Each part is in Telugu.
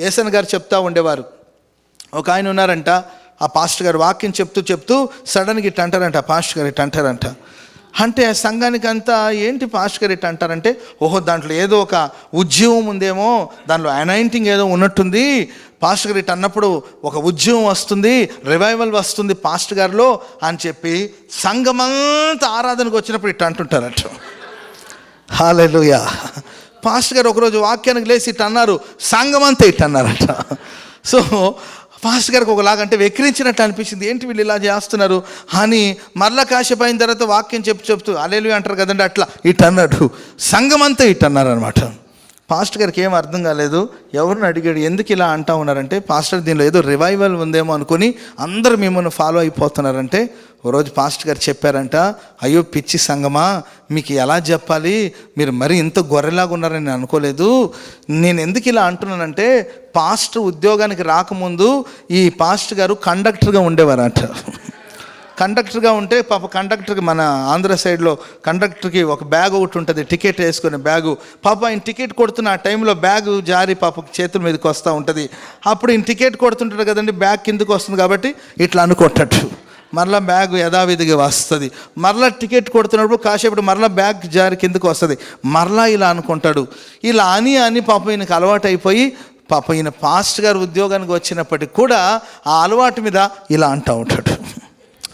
ఏసన్ గారు చెప్తా ఉండేవారు. ఒక ఆయన ఉన్నారంట ఆ పాస్టర్ గారు వాక్యం చెప్తూ చెప్తూ సడన్గా ఇట్ అంటారంట పాస్టర్ గారు ఇట్ అంటారంట. అంటే ఆ సంఘానికి అంతా ఏంటి పాస్టర్ గారు ఇట్ అంటారంటే ఓహో దాంట్లో ఏదో ఒక ఉద్యమం ఉందేమో దాంట్లో అనైంటింగ్ ఏదో ఉన్నట్టుంది. పాస్టర్ గారు ఇట్ అన్నప్పుడు ఒక ఉద్యమం వస్తుంది రివైవల్ వస్తుంది పాస్టర్ గారిలో అని చెప్పి సంఘమంతా ఆరాధనకు వచ్చినప్పుడు ఇట్ అంటుంటారట. హాలెలుయా. పాస్టర్ గారు ఒకరోజు వాక్యానికి లేచి ఇట్ అన్నారు అంతా ఇట్ట అన్నారట. సో పాస్టర్ గారికి ఒకలాగా అంటే వెక్కిరించినట్టు అనిపించింది. ఏంటి వీళ్ళు ఇలా చేస్తున్నారు? అని మరల కాసేపు తర్వాత వాక్యం చెప్పు చెప్తూ అలేలు అంటారు కదండి అట్లా ఇట్ అన్నాడు. అంతా ఇట్ అన్నారు అనమాట పాస్టర్ గారికి ఏం అర్థం కాలేదు. ఎవరిని అడిగాడు ఎందుకు ఇలా అంటా ఉన్నారంటే పాస్టర్ దీనిలో ఏదో రివైవల్ ఉందేమో అనుకుని అందరూ మిమ్మల్ని ఫాలో అయిపోతున్నారంటే ఓ రోజు పాస్టర్ గారు చెప్పారంట అయ్యో పిచ్చి సంగమా మీకు ఎలా చెప్పాలి? మీరు మరీ ఇంత గొర్రెలాగా ఉన్నారని నేను అనుకోలేదు. నేను ఎందుకు ఇలా అంటున్నానంటే పాస్టర్ ఉద్యోగానికి రాకముందు ఈ పాస్టర్ గారు కండక్టర్గా ఉండేవారంట. కండక్టర్గా ఉంటే పాప కండక్టర్కి మన ఆంధ్ర సైడ్లో కండక్టర్కి ఒక బ్యాగ్ ఒకటి ఉంటుంది టికెట్ వేసుకునే బ్యాగు. పాప ఆయన టికెట్ కొడుతున్న ఆ టైంలో బ్యాగ్ జారి పాప చేతుల మీదకి వస్తూ ఉంటుంది. అప్పుడు ఈయన టికెట్ కొడుతుంటాడు కదండి బ్యాగ్ కిందకు వస్తుంది కాబట్టి ఇట్లా అనుకుంటాడు. మరలా బ్యాగ్ యథావిధిగా వస్తుంది. మరలా టికెట్ కొడుతున్నప్పుడు కాసేపు మరలా బ్యాగ్ జారి కిందకు వస్తుంది. మరలా ఇలా అనుకుంటాడు. ఇలా అని అని పాప ఈయనకి అలవాటు అయిపోయి పాప ఈయన పాస్ట్ గారు ఉద్యోగానికి వచ్చినప్పటికి కూడా ఆ అలవాటు మీద ఇలా అంటూ ఉంటాడు.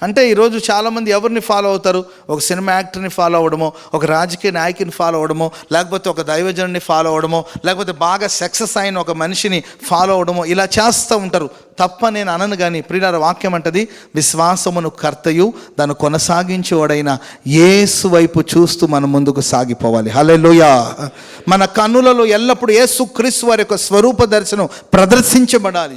అంటే ఈరోజు చాలామంది ఎవరిని ఫాలో అవుతారు? ఒక సినిమా యాక్టర్ని ఫాలో అవ్వడమో ఒక రాజకీయ నాయకుని ఫాలో అవ్వడమో లేకపోతే ఒక దైవజనుని ఫాలో అవ్వడమో లేకపోతే బాగా సక్సెస్ అయిన ఒక మనిషిని ఫాలో అవ్వడమో ఇలా చేస్తూ ఉంటారు. తప్ప నేను అనను కానీ ప్రియుల వాక్యం అంటది విశ్వాసమును కర్తయు దాన్ని కొనసాగించేవాడైన ఏసు వైపు చూస్తూ మనం ముందుకు సాగిపోవాలి. హల్లెలూయా. మన కన్నులలో ఎల్లప్పుడూ ఏసు క్రీస్తు వారి యొక్క స్వరూప దర్శనం ప్రదర్శించబడాలి.